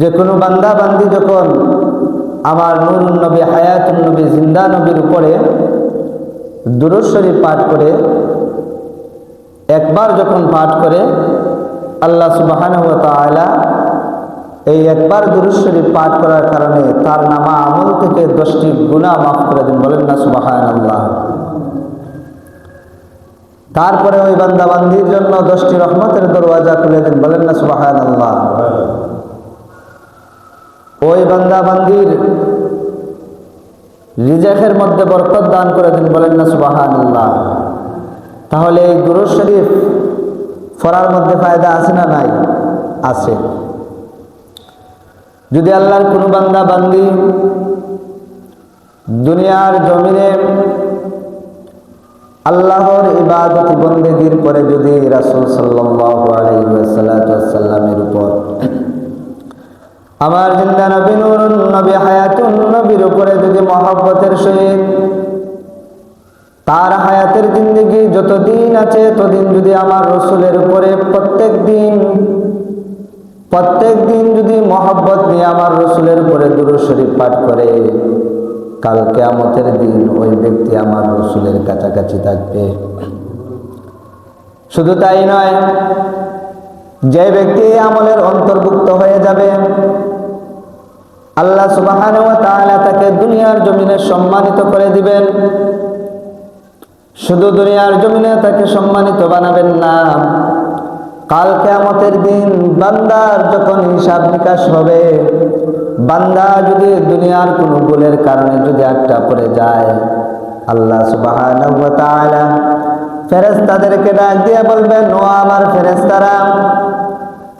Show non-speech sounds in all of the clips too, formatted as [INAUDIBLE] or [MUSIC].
যে কোনো বান্দা বান্দি যখন আমার নুরুন নবী, হায়াতুন নবী, জিন্দা নবীর উপরে দুরুদ শরীফ পাঠ করে, একবার যখন পাঠ করে, আল্লাহ সুবাহানুহ তাআলা এই একবার দুরুদ শরীফ পাঠ করার কারণে তার নামা আমল থেকে দশটি গুণা মাফ করে দিন। বলেন না সুবাহান আল্লাহ তারপরে ওই বান্দা বান্দির জন্য দশটি রহমতের দরওয়াজা খুলে দিন। বলেন না সুবাহান আল্লাহ ওই বান্দা বান্দির রিজেকের মধ্যে বরকত দান করে দিন বলেন না সুবাহান তাহলে এই দুরুদ শরীফ পড়ার মধ্যে ফায়দা আছে না নাই? আছে। যদি আল্লাহর কোনো বান্দা বান্দি দুনিয়ার জমিনে আল্লাহর ইবাদত বন্দেগীর পরে যদি রাসুল সাল্লাল্লাহু আলাইহি ওয়াসাল্লামের উপর আমার জিন্দা নবী নুরুন নবী, হায়াতুন নবীর উপরে যদি মহব্বতের সহিত তার হায়াতের জিন্দগি যতদিন আছে, ততদিন যদি আমার রসুলের উপরে প্রত্যেক দিন প্রত্যেক দিন যদি মহব্বত নিয়ে আমার রসুলের উপরে দুরু শরীফ পাঠ করে, কাল কেয়ামতের দিন ওই ব্যক্তি আমার রসুলের কাছাকাছি থাকবে। শুধু তাই নয় যে ব্যক্তি আমলের অন্তর্ভুক্ত হয়ে যাবে, আল্লাহ সুবাহান তাকে দুনিয়ার জমিনে সম্মানিত করে দিবেন। শুধু দুনিয়ার জমিনে তাকে সম্মানিত বানাবেন না। কাল কেয়ামতের দিন বান্দার যখন হিসাব নিকাশ হবে, বান্দা যদি দুনিয়ার কোনো ভুলের কারণে যদি একটা পড়ে যায়, আল্লাহ সুবাহ ফেরেস্তাদেরকে ডাক দিয়ে বলবেন, ও আমার ফেরেস্তারা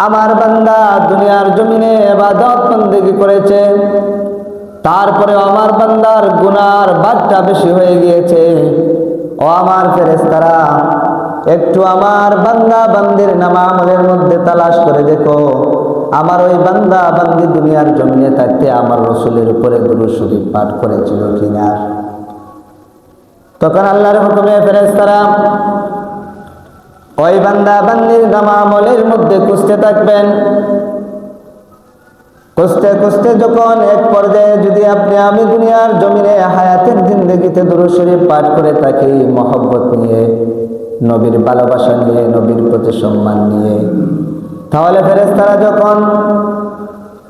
আমার বান্দা দুনিয়ার জমিনে এবাদত বন্দেগি করেছে। তারপরে আমার বান্দার গুনার বাদটা বেশি হয়ে গিয়েছে। ও আমার ফেরেস্তারা একটু আমার বান্দা বান্দির নামামলের মধ্যে তালাশ করে দেখো। আমার ওই বান্দা বান্দি দুনিয়ার জমিনে থাকতে আমার রসুলের উপরে দুরু শরীফ পাঠ করেছিল কিনা তখন আল্লাহর হুকুমে ফেরেস্তারা ওই বান্দা বান্দির নামামলের মধ্যে কুস্তে থাকবেন। কুস্তে কুস্তে যখন এক পর্যায়ে যদি আপনি আমি দুনিয়ার জমিনে হায়াতের জিন্দগিতে দুরু শরীফ পাঠ করে থাকি, মহব্বত নিয়ে, নবীর ভালোবাসা নিয়ে, নবীর প্রতি সম্মান নিয়ে, তাহলে ফেরেস্তারা যখন,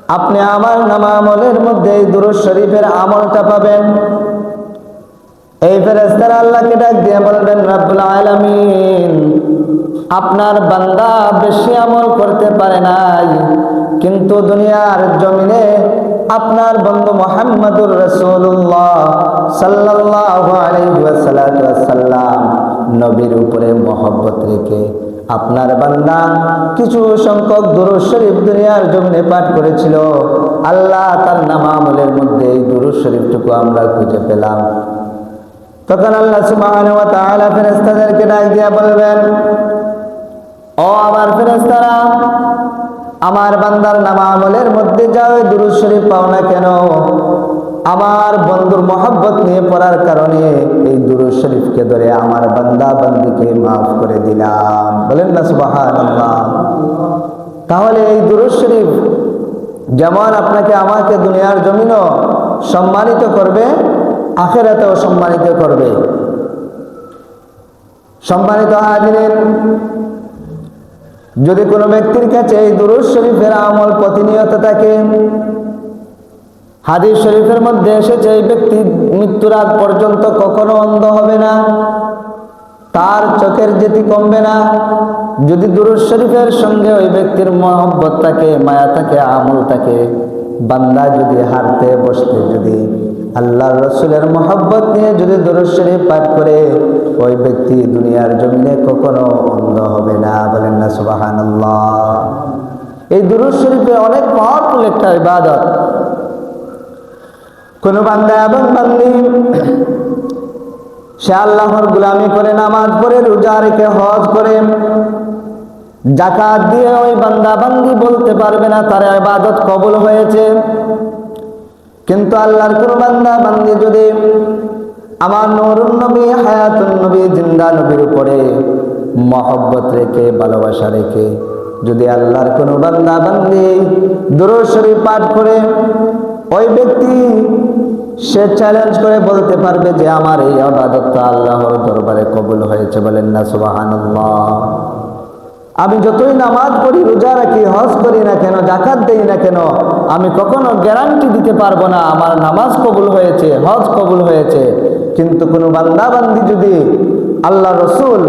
আপনি আমার নামামলের মধ্যে এই দুরুদ শরীফের আমলটা পাবেন এই ফেরেস্তারা আল্লাহকে ডাক দিয়ে বলবেন, রাব্বুল আলামিন, আপনার বান্দা বেশি আমল করতে পারে নাই, কিন্তু দুনিয়ার জমিনে আপনার বন্ধু মোহাম্মদুর রসুল্লাহ আলাইহি নবীর উপরে মহব্বত রেখে আপনার বান্দা কিছু সংখ্যক দুরুদ শরীফ দুনিয়ার জমিনে পাঠ করেছিল। আল্লাহ তার নামামলের মধ্যে এই দুরুদ শরীফটুকু আমরা খুঁজে পেলাম। তখন আল্লাহ সুবহানাহু ওয়া তাআলা ফেরেশতাদেরকে ডাক দিয়া বলবেন, ও আমার ফেরেশতারা, আমার বান্দার নাম আমলের মধ্যে যাও, দুরুদ শরীফ পাও না কেন? আমার বন্ধুর মহব্বত নিয়ে পড়ার কারণে এই দুরুদ শরীফকে ধরে আমার বান্দা বান্দিকে মাফ করে দিলাম। বলেন না সুবহানাল্লাহ। তাহলে এই দুরুদ শরীফ যেমন আপনাকে আমাকে দুনিয়ার জমিনও সম্মানিত করবে আখেরাতেও সম্মানিত করবে। সম্মানিত হাজিরেন, যদি কোনো ব্যক্তির কাছে এই দুরুদ শরীফের আমল প্রতিনিয়ত থাকে, হাদিস শরীফের মধ্যে এসেছে এই ব্যক্তি মৃত্যুর আগ পর্যন্ত কখনো অন্ধ হবে না, তার চোখের যেটি কমবে না। যদি দুরুদ শরীফের সঙ্গে ওই ব্যক্তির মহব্বত থাকে, মায়া থাকে, আমল থাকে, বান্দা যদি হারতে বসতে যদি আল্লাহর রসুলের মহব্বত নিয়ে যদি দরুদ শরীফ পাঠ করে, ওই ব্যক্তি দুনিয়ার জমিনে কখনো অন্ধ হবে না। বলেন না সুবাহান এই দুরুদ শরীফে অনেক পাওয়ারফুল একটা ইবাদত। কোন বান্দা এবং বান্দি, সে আল্লাহর গুলামি করে, নামাজ পড়ে, রোজা রেখে, হজ করে জাকাত দিয়ে ওই বান্দা বান্দি বলতে পারবে না, তার ইবাদত কবল হয়েছে। কিন্তু আল্লাহর কোন বান্দা যদি আমার নুরুন নবী, হায়াতুন নবী, জিন্দা নবীর উপরে মহব্বত রেখে, ভালোবাসা রেখে যদি আল্লাহর কোনো বান্দা, বান্দি দুরূদ শরীফ পাঠ করে ওই ব্যক্তি সে চ্যালেঞ্জ করে বলতে পারবে যে আমার এই আবাদতটা আল্লাহর দরবারে কবুল হয়েছে বলেন না, সুবহানাল্লাহ। আমি যতই নামাজ পড়ি, রোজা রাখি, হজ করি না কেন জাকাত দেই না কেন, আমি কখনো গ্যারান্টি দিতে পারব না, আমার নামাজ কবুল হয়েছে, হজ কবুল হয়েছে। কিন্তু কোনো বান্দাবান্দি যদি আল্লাহ রসুল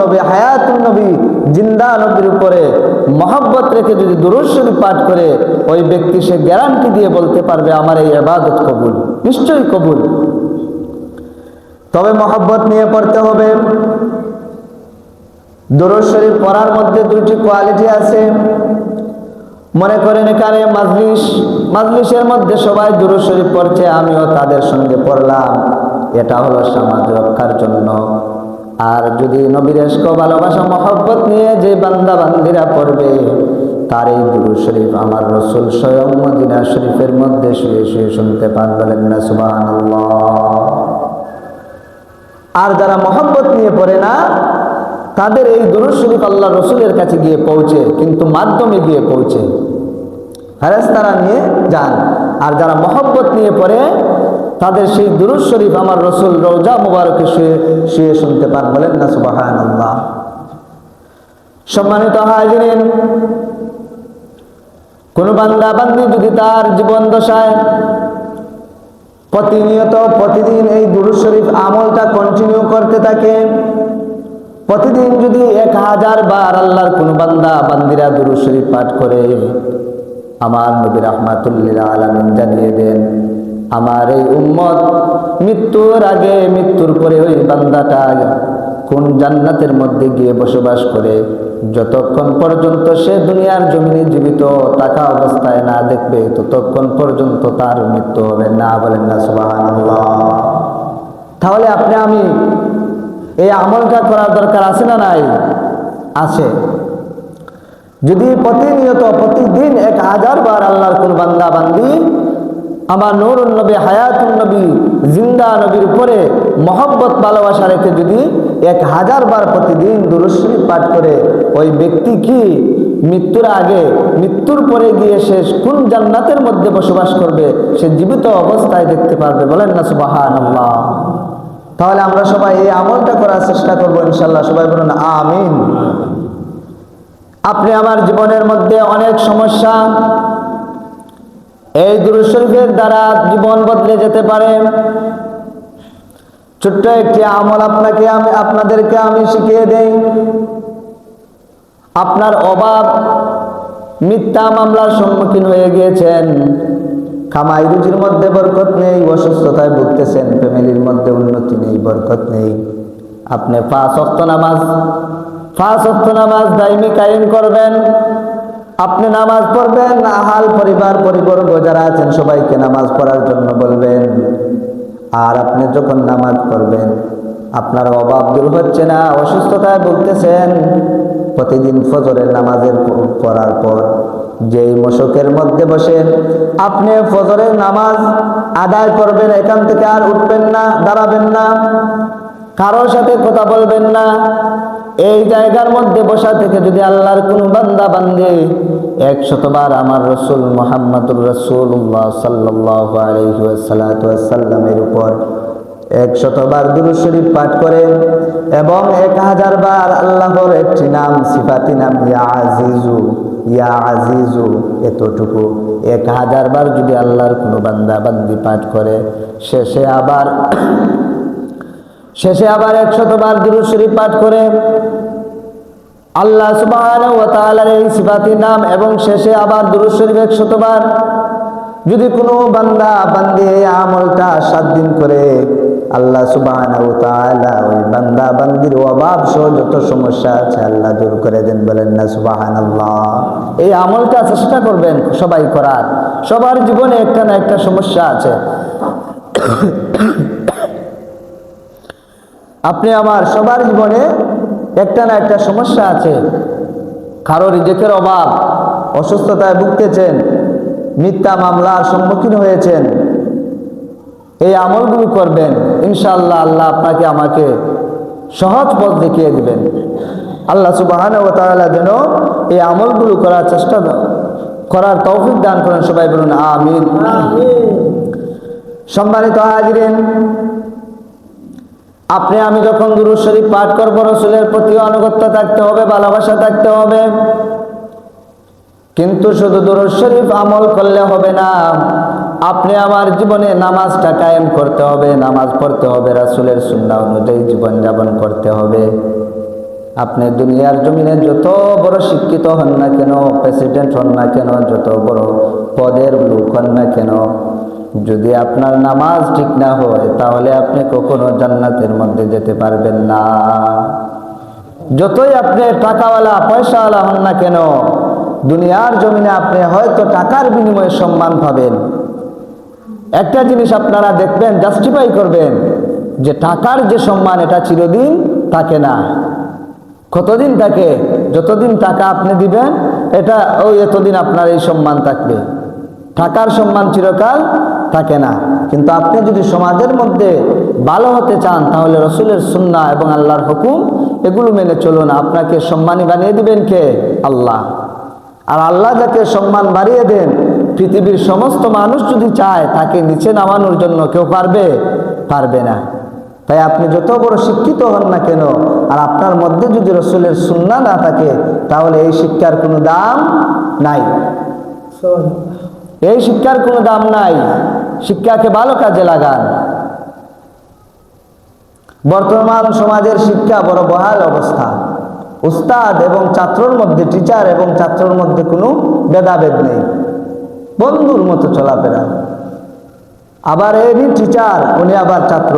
নবী হায়াতুন নবী জিন্দা নবীর উপরে মহব্বত রেখে যদি দুরুদ পাঠ করে, ওই ব্যক্তি সে গ্যারান্টি দিয়ে বলতে পারবে, আমার এই আবাদত কবুল, নিশ্চয়ই কবুল। তবে মহব্বত নিয়ে পড়তে হবে। দরুদ শরীফ পড়ার মধ্যে দুইটি কোয়ালিটি আছে। মনে করেন এখানে মাজলিস, মাজলিসের মধ্যে সবাই দুরুদ শরীফ পড়ছে, আমিও তাদের সঙ্গে পড়লাম। এটা হলো সমাজ রক্ষার জন্য। আর যদি নবীর এশক ভালোবাসা, মহব্বত নিয়ে যে বান্দা বান্দিরা পড়বে, তার এই দুরুদ শরীফ আমার রসুল স্বয়ং মদিনা শরীফের মধ্যে শুয়ে শুয়ে শুনতে পান বলেন না, সুবহানাল্লাহ। আর যারা মহব্বত নিয়ে পড়ে না তাদের এই দুরুদ শরীফ আল্লাহ রসুলের কাছে গিয়ে পৌঁছে, কিন্তু মাধ্যমে গিয়ে পৌঁছে। তারা নিয়ে যান। আর যারা মহব্বত নিয়ে পড়ে, তাদের সেই দুরুদ শরীফ আমার রসুল রৌজা মুবারকে শুয়ে শুয়ে শুনতে পান। বলেন না সুবাহান আল্লাহ সম্মানিত হাজিরিন, কোন বান্দা বান্দি যদি তার জীবন দশায় প্রতিনিয়ত প্রতিদিন এই দুরুদ শরীফ আমলটা কন্টিনিউ করতে থাকে প্রতিদিন যদি এক হাজার বার আল্লাহর কোন বান্দা, বান্দিরা দুরুদ শরীফ পাঠ করে, আমার নবী রহমাতুল্লিল আলমিন জানিয়ে দেন, আমার এই উম্মত মৃত্যুর আগে, মৃত্যুর পরে ওই বান্দাটা কোন জান্নাতের মধ্যে গিয়ে বসবাস করে? যতক্ষণ পর্যন্ত সে দুনিয়ার জমিনে জীবিত, টাকা অবস্থায় না দেখবে, ততক্ষণ পর্যন্ত তার মৃত্যু হবে। না বলেন না, সুবহানাল্লাহ তাহলে আপনি আমি এই আমলটা করার দরকার আছে না নাই? আছে। যদি প্রতিনিয়ত প্রতিদিন এক হাজার বার আল্লাহর কোন বান্দা বান্দি, আমার নুরুন নবী, হায়াতুন নবী, জিন্দা নবীর উপরে মহব্বত, ভালোবাসা রেখে যদি এক হাজার বার প্রতিদিন দুরুশ্রী পাঠ করে, ওই ব্যক্তি কি মৃত্যুর আগে, মৃত্যুর পরে গিয়ে সে কোন জান্নাতের মধ্যে বসবাস করবে, সে জীবিত অবস্থায় দেখতে পারবে? বলেন না সুবাহান আল্লাহ তাহলে আমরা সবাই এই আমলটা করার চেষ্টা করব ইনশাল্লাহ সবাই বলুন, আমিন। আপনি আমার জীবনের মধ্যে অনেক সমস্যা। এই দুরুদ শরীফের দ্বারা জীবন বদলে যেতে পারে। ছোট্ট একটি আমল আপনাকে আমি, আপনাদেরকে আমি শিখিয়ে দেই। আপনার অভাব মিথ্যা মামলার সম্মুখীন হয়ে গিয়েছেন। খামাই রুজির মধ্যে বরকত নেই, অসুস্থতায় ভুগতেছেন, ফ্যামিলির মধ্যে উন্নতি নেই, বরকত নেই। আপনি পাঁচ অক্ত নামাজ, পাঁচ অক্ত নামাজ দাইমি কায়েম করবেন। আপনি নামাজ পড়বেন, আহাল পরিবার পরিবর্গ যারা আছেন, সবাইকে নামাজ পড়ার জন্য বলবেন। আর আপনি যখন নামাজ পড়বেন, আপনার অভাব দূর হচ্ছে না, অসুস্থতায় ভুগতেছেন। প্রতিদিন ফজরের নামাজের পড়ার পর, যেই মশকের মধ্যে বসে আপনি ফজরের নামাজ আদায় করবেন, এখান থেকে আর উঠবেন না, দাঁড়াবেন না, কারোর সাথে কথা বলবেন না। এই জায়গার মধ্যে বসা থেকে যদি আল্লাহর কোন বান্দা বান্দে, একশতবার আমার রসুল মোহাম্মদুর রসুল্লাহ সাল্লাহ আলহিসাল্লামের উপর একশতবার দুরুদ শরীফ পাঠ করে এবং এক হাজার বার আল্লাহর একটি নাম, সিফাতি নাম, ইয়া আজিজু ইয়া আজিজু, এতটুকু। এক হাজার বার যদি আল্লাহর কোনো বান্দা বান্দি পাঠ করে, শেষে আবার [COUGHS] শেষে আবার একশতবার দুরুদ শরীফ পাঠ করে, আল্লাহ সুবহানাহু ওয়া তাআলার এই সিফাতির নাম এবং শেষে আবার দুরুদ শরীফ একশতবার যদি কোনো বান্দা বান্দি এই আমলটা সাত দিন করে আল্লাহ তাআলা ওই বান্দা, বান্দির অভাব সহ যত সমস্যা আছে আল্লাহ দূর করে দেন, বলেন না সুবহানাল্লাহ। এই আমলটা চেষ্টা করবেন সবাই করার। সবার জীবনে একটা না একটা সমস্যা আছে। আপনি আমার সবার জীবনে একটা না একটা সমস্যা আছে। কারও রিজেকের অভাব, অসুস্থতায় ভুগতেছেন, মিথ্যা মামলার সম্মুখীন হয়েছেন এই আমলগুলো করবেন ইনশাল্লাহ আল্লাহ আপনাকে আমাকে সহজ পথ দেখিয়ে দিবেন। আল্লাহ সুবাহান ও তাআলা যেন এই আমলগুলো করার চেষ্টা করার তৌফিক দান করেন, সবাই বলুন আমিন। সম্মানিত হাজরিন, আপনি আমি যখন গুরু শরীফ পাঠ করব, রসুলের প্রতি আনুগত্য থাকতে হবে, ভালোবাসা থাকতে হবে। কিন্তু শুধু দুরুদ শরীফ আমল করলে হবে না। আপনি আমার জীবনে নামাজটা কায়েম করতে হবে, নামাজ পড়তে হবে, রাসুলের সুন্না অনুযায়ী জীবনযাপন করতে হবে। আপনি দুনিয়ার জমিনে যত বড় শিক্ষিত হন না কেন প্রেসিডেন্ট হন না কেন, যত বড় পদের লোক হন না কেন, যদি আপনার নামাজ ঠিক না হয়, তাহলে আপনি কখনো জান্নাতের মধ্যে যেতে পারবেন না। যতই আপনি টাকাওয়ালা, পয়সাওয়ালা হন না কেন, দুনিয়ার জমিনে আপনি হয়তো টাকার বিনিময়ে সম্মান পাবেন। একটা জিনিস আপনারা দেখবেন জাস্টিফাই করবেন যে টাকার যে সম্মান এটা চিরদিন থাকে না। কতদিন থাকে? যতদিন টাকা আপনি দিবেন, এটা ওই এতদিন আপনার এই সম্মান থাকবে। টাকার সম্মান চিরকাল থাকে না। কিন্তু আপনি যদি সমাজের মধ্যে ভালো হতে চান, তাহলে রসুলের সুন্না এবং আল্লাহর হুকুম, এগুলো মেনে চলুন। আপনাকে সম্মানী বানিয়ে দিবেন কে? আল্লাহ। আর আল্লাহ যাকে সম্মান বাড়িয়ে দেন পৃথিবীর সমস্ত মানুষ যদি চায় তাকে নিচে নামানোর জন্য কেউ পারবে? পারবে না। তাই আপনি যত বড় শিক্ষিত হন না কেন, আর আপনার মধ্যে যদি রসুলের সুন্না না থাকে, তাহলে এই শিক্ষার কোনো দাম নাই। এই শিক্ষার কোনো দাম নাই। শিক্ষাকে ভালো কাজে লাগান। বর্তমান সমাজের শিক্ষা বড় বহাল অবস্থা। উস্তাদ এবং ছাত্রর মধ্যে, টিচার এবং ছাত্রর মধ্যে কোনো ভেদাভেদ নেই। বন্ধুর মতো চলাফেরা। আবার এরই টিচার উনি আবার ছাত্র।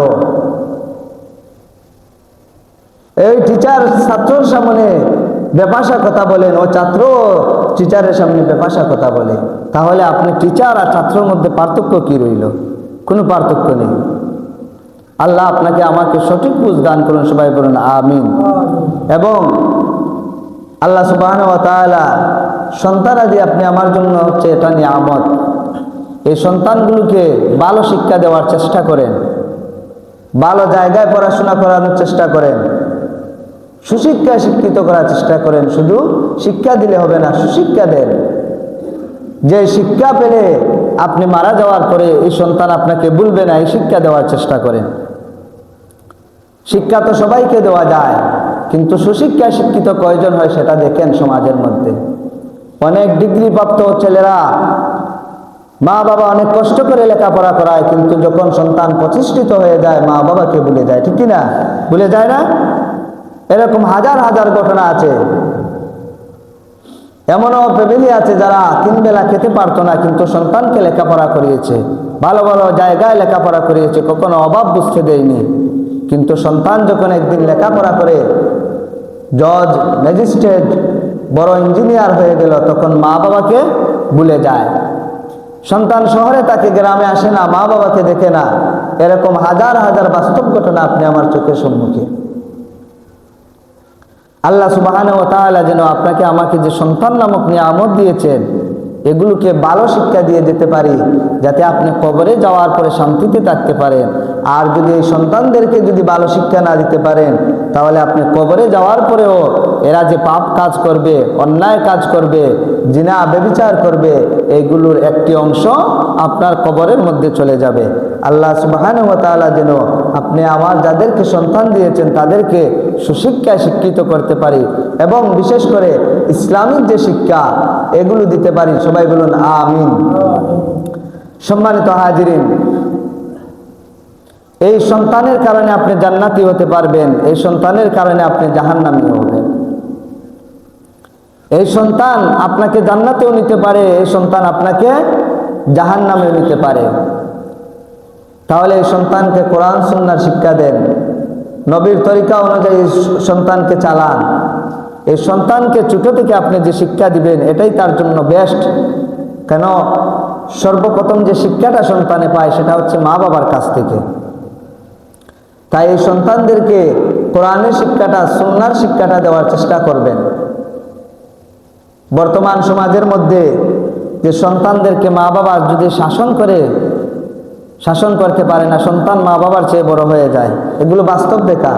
এই টিচার ছাত্রর সামনে বেপাসা কথা বলেন, ও ছাত্র টিচারের সামনে বেপাসা কথা বলে। তাহলে আপনি টিচার আর ছাত্রর মধ্যে পার্থক্য কি রইল? কোনো পার্থক্য নেই। আল্লাহ আপনাকে আমাকে সঠিক বুঝ দান করুন, সবাই বলুন, আমিন। এবং আল্লাহ সুবাহ সন্তানাদি আপনি আমার জন্য হচ্ছে এটা নিয়ে নিয়ামত। এই সন্তানগুলোকে ভালো শিক্ষা দেওয়ার চেষ্টা করেন। ভালো জায়গায় পড়াশোনা করানোর চেষ্টা করেন। সুশিক্ষায় শিক্ষিত করার চেষ্টা করেন। শুধু শিক্ষা দিলে হবে না, সুশিক্ষা দেন। যে শিক্ষা পেলে আপনি মারা যাওয়ার পরে এই সন্তান আপনাকে ভুলবে না, এই শিক্ষা দেওয়ার চেষ্টা করেন। শিক্ষা তো সবাইকে দেওয়া যায়। কিন্তু সুশিক্ষা শিক্ষিত কয়জন হয় সেটা দেখেন সমাজের মধ্যে। অনেক ডিগ্রি প্রাপ্ত ছেলেরা মা বাবা অনেক কষ্ট করে লেখাপড়া করায়, কিন্তু যখন সন্তান প্রতিষ্ঠিত হয়ে যায় মা বাবাকে ভুলে যায়, ঠিক না ভুলে যায় না? এরকম হাজার হাজার ঘটনা আছে। এমনও ফ্যামিলি আছে যারা তিন বেলা খেতে পারতো না, কিন্তু সন্তানকে লেখাপড়া করিয়েছে। ভালো ভালো জায়গায় লেখাপড়া করিয়েছে, কখনো অভাব বুঝতে দেয়নি। কিন্তু সন্তান যখন একদিন লেখাপড়া করে জজ, ম্যাজিস্ট্রেট, বড় ইঞ্জিনিয়ার হয়ে গেল, তখন মা বাবাকে ভুলে যায়। সন্তান শহরে তাকে গ্রামে আসে না, মা বাবাকে দেখে না। এরকম হাজার হাজার বাস্তব ঘটনা আপনি আমার চোখের সম্মুখে। আল্লাহ সুবাহান ও তাআলা যেন আপনাকে আমাকে যে সন্তান নামক নিয়ামত দিয়েছেন এগুলোকে ভালো শিক্ষা দিয়ে যেতে পারি, যাতে আপনি কবরে যাওয়ার পরে শান্তিতে থাকতে পারেন। আর যদি এই সন্তানদেরকে যদি ভালো শিক্ষা না দিতে পারেন, তাহলে আপনি কবরে যাওয়ার পরেও এরা যে পাপ কাজ করবে, অন্যায় কাজ করবে, জিনা বেবিচার করবে এইগুলোর একটি অংশ আপনার কবরের মধ্যে চলে যাবে। আল্লাহ সুবাহান ও তাআলা যেন আপনি আমার যাদেরকে সন্তান দিয়েছেন, তাদেরকে সুশিক্ষায় শিক্ষিত করতে পারি। এবং বিশেষ করে ইসলামিক যে শিক্ষা, এগুলো দিতে পারি। সবাই বলুন, আমিন। সম্মানিত হাজিরিন, এই সন্তানের কারণে আপনি জান্নাতি হতে পারবেন, এই সন্তানের কারণে আপনি জাহান্নামি হবেন। এই সন্তান আপনাকে জান্নাতেও নিতে পারে, এই সন্তান আপনাকে জাহান্নামেও নিতে পারে। তাহলে এই সন্তানকে কোরআন, সুন্নার শিক্ষা দেন। নবীর তরিকা অনুযায়ী সন্তানকে চালান। এই সন্তানকে ছোট থেকে আপনি যে শিক্ষা দিবেন, এটাই তার জন্য বেস্ট কেন? সর্বপ্রথম যে শিক্ষাটা সন্তানে পায়, সেটা হচ্ছে মা বাবার কাছ থেকে। তাই এই সন্তানদেরকে কোরআনের শিক্ষাটা, সুন্নার শিক্ষাটা দেওয়ার চেষ্টা করবেন। বর্তমান সমাজের মধ্যে যে সন্তানদেরকে মা বাবা যদি শাসন করে, শাসন করতে পারে না, সন্তান মা বাবার চেয়ে বড় হয়ে যায়। এগুলো বাস্তব দেখা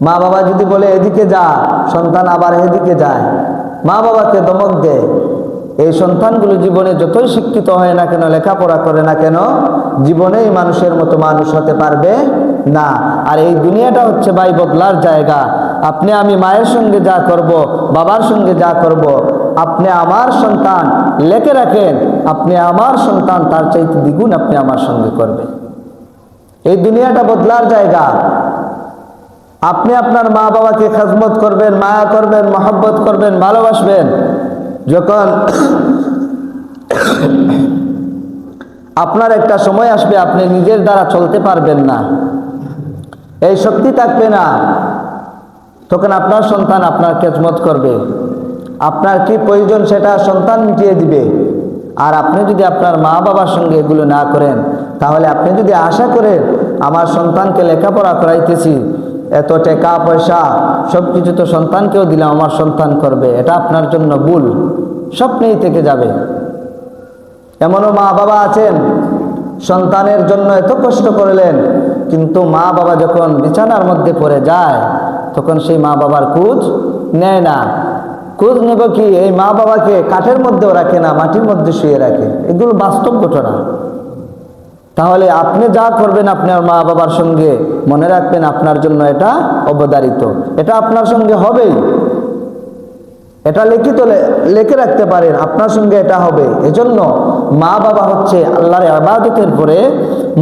মা বাবা যদি বলে, এদিকে যা। সন্তান আবার এদিকে যায়। মা বাবাকে দমক দেয় এই সন্তানগুলো জীবনে যতই শিক্ষিত হয় না কেন, লেখাপড়া করে না কেন, জীবনেই মানুষের মতো মানুষ হতে পারবে না। আর এই দুনিয়াটা হচ্ছে ভাই বদলার জায়গা। আপনি আমি মায়ের সঙ্গে যা করব, বাবার সঙ্গে যা করব, আপনি আমার সন্তান লেখে রাখেন, আপনি আমার সন্তান তার চাইতে দ্বিগুণ আপনি আমার সঙ্গে করবেন। এই দুনিয়াটা বদলার জায়গা। আপনি আপনার মা বাবাকে খাজমত করবেন, মায়া করবেন, মহব্বত করবেন, ভালোবাসবেন। যখন আপনার একটা সময় আসবে, আপনি নিজের দ্বারা চলতে পারবেন না। এই শক্তি থাকবে না। তখন আপনার সন্তান আপনার খেজমত করবে। আপনার কি প্রয়োজন সেটা সন্তান মিটিয়ে দিবে। আর আপনি যদি আপনার মা বাবার সঙ্গে এগুলো না করেন, তাহলে আপনি যদি আশা করেন, আমার সন্তানকে লেখাপড়া করাইতেছি এত টাকা পয়সা সব কিছু তো সন্তানকেও দিলাম, আমার সন্তান করবে, এটা আপনার জন্য ভুল। স্বপ্নেই থেকে যাবে। এমনও মা বাবা আছেন, সন্তানের জন্য এত কষ্ট করলেন, কিন্তু মা বাবা যখন বিছানার মধ্যে পড়ে যায়, তখন সেই মা বাবার খোঁজ নেয় না। খোঁজ নেব কি? এই মা বাবাকে কাঠের মধ্যেও রাখে না, মাটির মধ্যে শুয়ে রাখে। এগুলো বাস্তব ঘটনা। তাহলে আপনি যা করবেন আপনার মা বাবার সঙ্গে মনে রাখবেন আপনার জন্য এটা অবদারিত। এটা আপনার সঙ্গে হবেই। এটা লিখিত লিখে রাখতে পারেন, আপনার সঙ্গে এটা হবে। এজন্য মা বাবা হচ্ছে আল্লাহর আবাদতের পরে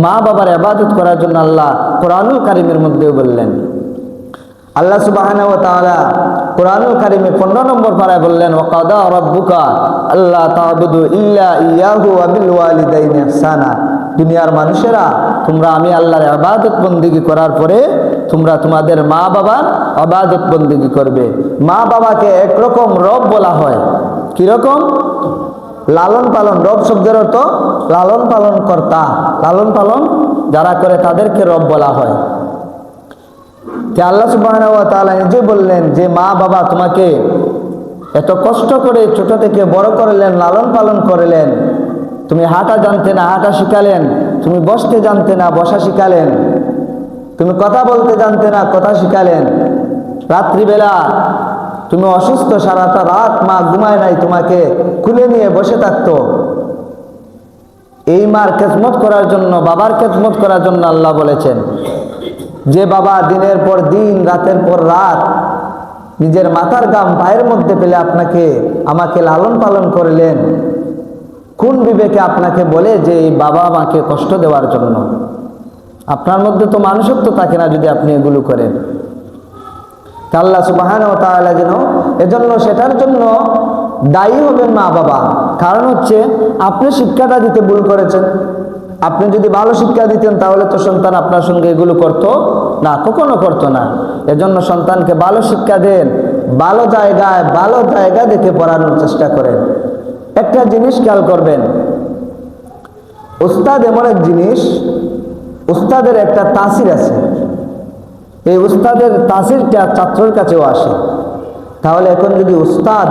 মা বাবার আবাদত করার জন্য আল্লাহ কোরআনুল কারিমের মধ্যেও বললেন। আল্লাহ তাআলা কোরআনুল কারিমে 15 নম্বর পাড়ায় বললেন, ওয়াকাদা রাব্বুকা আল্লাহ ইল্লা ইয়াহু ওয়া বিল ওয়ালিদাইনি দুনিয়ার মানুষেরা, তোমরা আমি আল্লাহর ইবাদত বন্দেগী করার পরে তোমরা তোমাদের মা বাবার ইবাদত বন্দেগী করবে। মা বাবাকে একরকম রব বলা হয়। কি রকম লালন পালন, রব শব্দের অর্থ লালন পালন কর্তা। লালন পালন যারা করে তাদেরকে রব বলা হয়। যে আল্লাহ তাআলা নিজে বললেন যে, মা বাবা তোমাকে এত কষ্ট করে ছোট থেকে বড় করলেন, লালন পালন করলেন। তুমি হাঁটা জানতে না, হাঁটা শিখালেন। তুমি বসতে জানতে না, বসা শিখালেন। তুমি কথা বলতে জানতে না, কথা শিখালেন। রাত্রিবেলা তুমি অসুস্থ, সারাটা রাত মা ঘুমায় নাই, তোমাকে খুলে নিয়ে বসে থাকতো। এই মার খেদমত করার জন্য, বাবার খেদমত করার জন্য আল্লাহ বলেছেন, যে বাবা দিনের পর দিন, রাতের পর রাত নিজের মাথার গাম পায়ের মধ্যে পেলে আপনাকে, আমাকে লালন পালন করলেন কোন বিবেকে আপনাকে বলে যে এই বাবা মাকে কষ্ট দেওয়ার জন্য? আপনার মধ্যে তো মানুষত্ব থাকে না যদি আপনি এগুলো করেন। তা আল্লাহ সুবাহান ও তাআলা যেন এজন্য সেটার জন্য দায়ী হবেন মা বাবা। কারণ হচ্ছে আপনি শিক্ষাটা দিতে ভুল করেছেন। আপনি যদি ভালো শিক্ষা দিতেন তাহলে তো সন্তান আপনার সঙ্গে এগুলো করতো না, কখনো করতো না। এজন্য সন্তানকে ভালো শিক্ষা দেন, ভালো জায়গায়, ভালো জায়গা দেখে পড়ানোর চেষ্টা করেন। একটা জিনিস খেয়াল করবেন। উস্তাদ এমন এক জিনিস, উস্তাদের একটা তাসির আছে। এই উস্তাদের তাসিরটা ছাত্রর কাছেও আসে। তাহলে এখন যদি উস্তাদ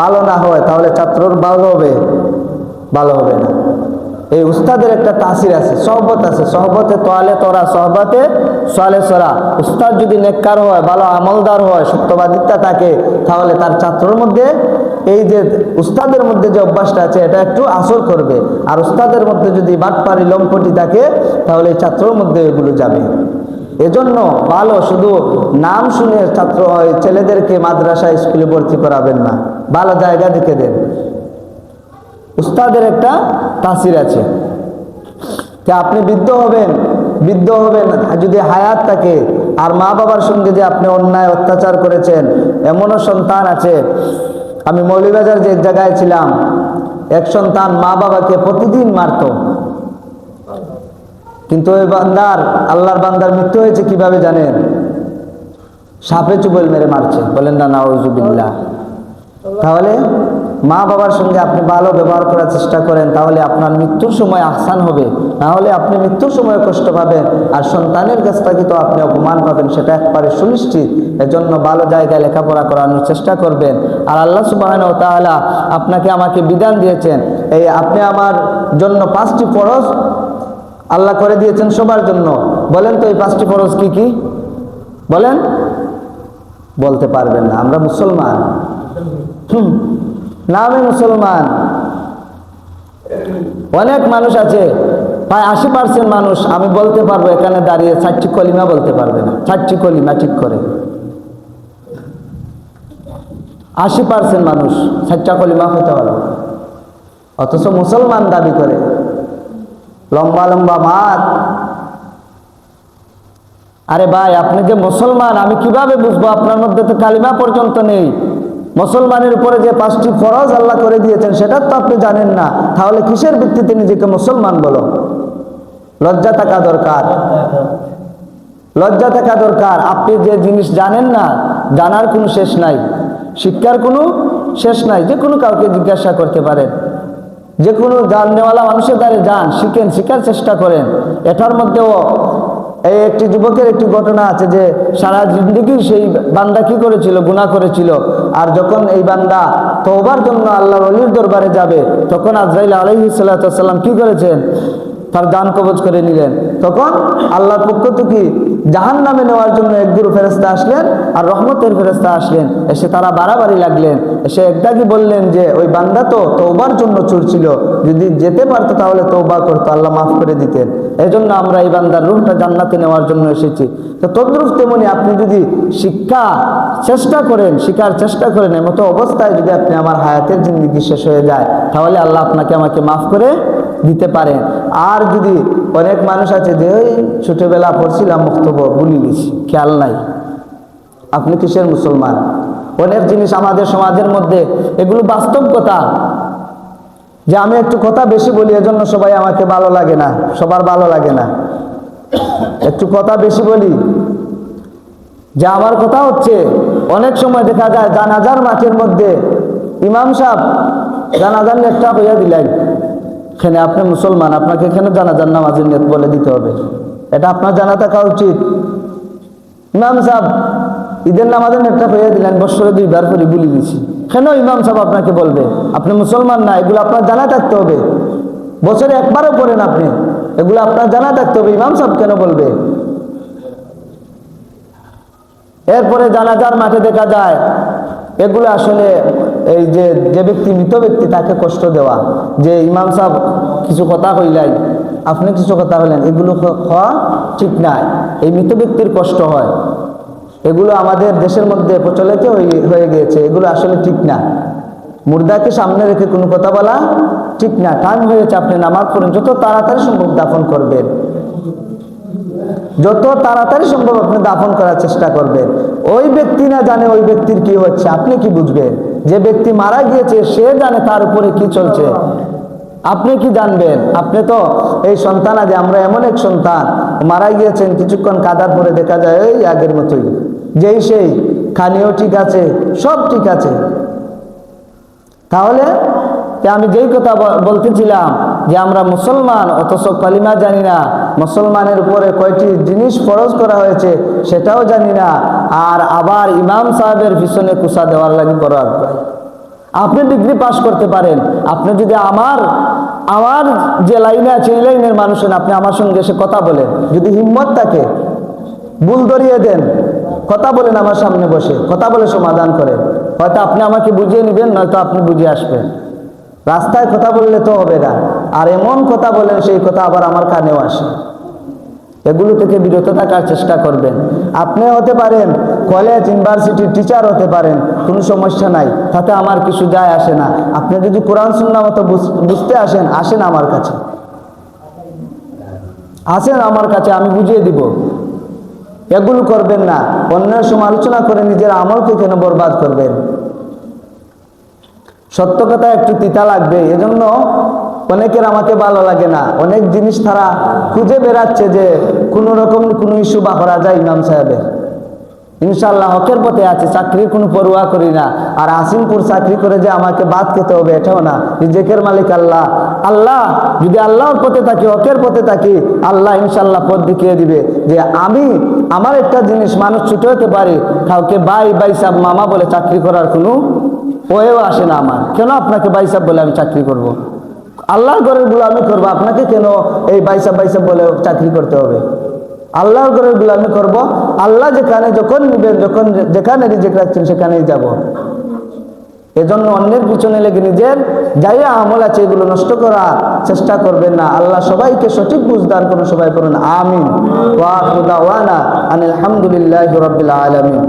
ভালো না হয়, তাহলে ছাত্রর ভালো হবে ভালো হবে না। এই উস্তাদের একটা তাসির আছে, সহবত আছে। সহবতে তোয়ালে তোরা, সহবতে সোয়ালে সরা। উস্তাদ যদি নেককার হয়, ভালো আমলদার হয়, সত্যবাদিতা থাকে, তাহলে তার ছাত্রর মধ্যে এই যে উস্তাদের মধ্যে যে অভ্যাসটা আছে, এটা একটু আসর করবে। আর উস্তাদের মধ্যে যদি বাটপারি লম্পটি থাকে, তাহলে ছাত্রর মধ্যে এগুলো যাবে। এজন্য ভালো, শুধু নাম শুনে ছাত্র ছেলেদেরকে মাদ্রাসা, স্কুলে ভর্তি করাবেন না। ভালো জায়গা দেখে দেন। উস্তাদের একটা তাসির আছে। যে আপনি বৃদ্ধ হবেন বৃদ্ধ হবেন, যদি হায়াত থাকে, আর মা বাবার সঙ্গে যে আপনি অন্যায় অত্যাচার করেছেন, এমনও সন্তান আছে আমি মৌলিবাজার যে জায়গায় ছিলাম, এক সন্তান মা বাবাকে প্রতিদিন মারতো। কিন্তু ওই বান্দার, আল্লাহর বান্দার মৃত্যু হয়েছে কীভাবে জানেন? সাপে চুবল মেরে মারছে। বলেন না, নাউজুবিল্লাহ। তাহলে মা বাবার সঙ্গে আপনি ভালো ব্যবহার করার চেষ্টা করেন, তাহলে আপনার মৃত্যুর সময় আহসান হবে। না হলে আপনি মৃত্যুর সময় কষ্ট পাবেন, আর সন্তানের কাছ থেকে তো আপনি অপমান পাবেন, সেটা একবারে সুনিশ্চিত। এজন্য ভালো জায়গায় লেখাপড়া করানোর চেষ্টা করবেন। আর আল্লাহ সুবাহ তাআলা আপনাকে আমাকে বিধান দিয়েছেন। এই আপনি আমার জন্য পাঁচটি ফরজ আল্লাহ করে দিয়েছেন সবার জন্য। বলেন তো এই পাঁচটি ফরজ কি কি? বলেন। বলতে পারবেন না আমরা মুসলমান। হুম, নামে মুসলমান। অনেক মানুষ আছে প্রায় আশি পার্সেন্ট মানুষ আমি বলতে পারব এখানে দাঁড়িয়ে চারটি কলিমা বলতে পারবে না। চারটি কলিমা ঠিক করে। আশি পার্সেন্ট মানুষ চারটা কলিমা হতে পারবে অথচ মুসলমান দাবি করে, লম্বা লম্বা মাঠ। আরে ভাই, আপনি যে মুসলমান, আমি কীভাবে বুঝব? আপনার মধ্যে তো কালিমা পর্যন্ত নেই। মুসলমানের উপরে যে পাঁচটি ফরজ আল্লাহ করে দিয়েছেন, সেটা তো আপনি জানেন না। তাহলে কিসের ভিত্তিতে নিজেকে মুসলমান বলো? লজ্জা থাকা দরকার। লজ্জা থাকা দরকার। আপনি যে জিনিস জানেন না, জানার কোনো শেষ নাই। শিক্ষার কোনো শেষ নাই, যে কোনো কাউকে জিজ্ঞাসা করতে পারেন। যে কোনো জাননেওয়ালা মানুষের দ্বারে যান, শিখেন, শিখার চেষ্টা করেন। এটার মধ্যেও এই একটি যুবকের একটি ঘটনা আছে যে সারা জিন্দগি সেই বান্দা কি করেছিল, গুনাহ করেছিল। আর যখন এই বান্দা তওবার জন্য আল্লাহ অলির দরবারে যাবে, তখন আজরাইল আলহি সাল্লাম কি করেছেন? তার দান কবজ করে নিলেন। তখন আল্লাহর পক্ষ থেকে জাহান নামে নেওয়ার জন্য এক গুরু ফেরেস্তা আসলেন আর রহমতের ফেরেস্তা আসলেন। এসে তারা বাড়াবাড়ি লাগলেন। এসে একদাগি বললেন যে, ওই বান্দা তো তৌবার জন্য চুর ছিল। যদি যেতে পারতো তাহলে তৌবা করতো, আল্লাহ মাফ করে দিতেন। এই জন্য আমরা এই বান্দার রুহটা জান্নাতে নেওয়ার জন্য এসেছি। তো তদ্রুপ তেমনি আপনি যদি শিক্ষা চেষ্টা করেন, শিকার চেষ্টা করেন, এমতো অবস্থায় যদি আপনি আমার হায়াতের জিন্দগি শেষ হয়ে যায়, তাহলে আল্লাহ আপনাকে আমাকে মাফ করে দিতে পারেন। আর যদি অনেক মানুষ আছে যে ওই ছোটোবেলা পড়ছিলাম বক্তব্য, ভুলি গেছি, খেয়াল নাই। আপনি কিসের মুসলমান? অনেক জিনিস আমাদের সমাজের মধ্যে, এগুলো বাস্তব কথা। যে আমি একটু কথা বেশি বলি, এজন্য সবাই আমাকে ভালো লাগে না, সবার ভালো লাগে না। একটু কথা বেশি বলি। যে আমার কথা হচ্ছে, অনেক সময় দেখা যায় জানাজার মাঠের মধ্যে ইমাম সাহেব জানাজার নেটটা হইয়া দিলেন। এখানে আপনি মুসলমান, আপনাকে এখানে জানাজার নামাজের নেট বলে দিতে হবে? এটা আপনার জানা থাকা উচিত। ইমাম সাহেব, ঈদের নামাজের নেটটা পেয়ে দিলেন বৎসরে দুইবার করে বলি দিছি কেন ইমাম সাহেব আপনাকে বলবে? আপনি মুসলমান না, এগুলো আপনার জানা থাকতে হবে। বছরে একবারও পড়েন আপনি, এগুলো আপনার জানা থাকতে হবে। ইমাম সাহেব কেন বলবে? এরপরে জানাজার মাঠে দেখা যায়, এগুলো আসলে এই যে যে ব্যক্তি মৃত ব্যক্তি তাকে কষ্ট দেওয়া, যে ইমাম সাহেব কিছু কথা হইলাই আপনি কিছু কথা হইলেন এগুলো হওয়া ঠিক নাই। এই মৃত ব্যক্তির কষ্ট হয়। এগুলো আমাদের দেশের মধ্যে প্রচলিত হয়ে গিয়েছে, এগুলো আসলে ঠিক না। মুর্দাকে সামনে রেখে কোনো কথা বলা ঠিক না। টাইম হয়েছে আপনি নামাজ পড়েন, যত তাড়াতাড়ি সম্ভব দাফন করবেন। যত তাড়াতাড়ি সম্ভব আপনি দাফন করার চেষ্টা করবেন। ওই ব্যক্তি না জানে ওই ব্যক্তির কি হচ্ছে, আপনি কি বুঝবেন? যে ব্যক্তি মারা গিয়েছে, সে জানে তার উপরে কি চলছে। আপনি কি জানবেন? আপনি তো এই সন্তান আছে আমরা এমন এক সন্তান, মারা গিয়েছেন, কিছুক্ষণ কাদার পরে দেখা যায়, এই আগের মতোই। যেই সেই, খানিও ঠিক আছে, সব ঠিক আছে। তাহলে আমি যেই কথা বলতেছিলাম যে আমরা মুসলমান, অথচ কালিমা জানি না। মুসলমানের উপরে কয়টি জিনিস ফরজ করা হয়েছে সেটাও জানি না। আর আবার ইমাম সাহেবের পিছনে কুসা দেওয়ার লাগে করার আপনি ডিগ্রি পাস করতে পারেন। আপনি যদি আমার আমার যে লাইনে আছে, এই লাইনের মানুষের আপনি আমার সঙ্গে এসে কথা বলেন। যদি হিম্মত থাকে, ভুল ধরিয়ে দেন, কথা বলেন আমার সামনে বসে, কথা বলে সমাধান করেন। হয়তো আপনি আমাকে বুঝিয়ে নেবেন, নয়তো আপনি বুঝিয়ে আসবেন। রাস্তায় কথা বললে তো হবে না। আর এমন কথা বলেন, সেই কথা আবার আমার কানেও আসে। এগুলো থেকে বিরত থাকার চেষ্টা করবেন। আপনি হতে পারেন কলেজ ইউনিভার্সিটির টিচার হতে পারেন, কোনো সমস্যা নাই। তাতে আমার কিছু যায় আসে না। আপনি যদি কোরআন সুন্না মতো বুঝ- বুঝতে আসেন আসেন আমার কাছে। আসেন আমার কাছে, আমি বুঝিয়ে দিব। এগুলো করবেন না। অন্যের সমালোচনা করে নিজের আমলকে কেন বরবাদ করবেন? সত্য কথা একটু তিতা লাগবে, এজন্য অনেকের আমাকে ভালো লাগে না। অনেক জিনিস তারা খুঁজে বেড়াচ্ছে যে কোনো রকম কোনো ইস্যু বা করা যায় ইমাম সাহেবের। ইনশাল্লাহ হকের পথে আছে, চাকরির কোনো পড়ুয়া করি না। আর আসিমপুর চাকরি করে যে আমাকে বাদ খেতে হবে, এটাও না। রিজেকের মালিক আল্লাহ। আল্লাহ, যদি আল্লাহর পথে থাকি, হকের পথে থাকি, আল্লাহ ইনশাল্লাহ পথ দেখিয়ে দিবে যে আমি আমার একটা জিনিস মানুষ ছুটে হতে পারি, কাউকে বাই বাই সাহ মামা বলে চাকরি করার কোনো ওয়েও আসে না আমার। কেন আপনাকে বাইসাব বলে আমি চাকরি করব। আল্লাহর ঘরেরগুলো আমি করব, আপনাকে কেন এই বাইসাব বাইসাব বলে চাকরি করতে হবে? আল্লাহর ঘরের গুলামি করব, আল্লাহ যেখানে যখন নিবেন, যখন যেখানে রিজেক্ট রাখছেন সেখানেই যাব। এজন্য অন্যের পিছনে লেগে নিজের যাই আমল আছে, এগুলো নষ্ট করা চেষ্টা করবেন না। আল্লাহ সবাইকে সঠিক বুঝদান করুন, সবাই করুন আমিন। ওয়া রাব্বিল আলামিন।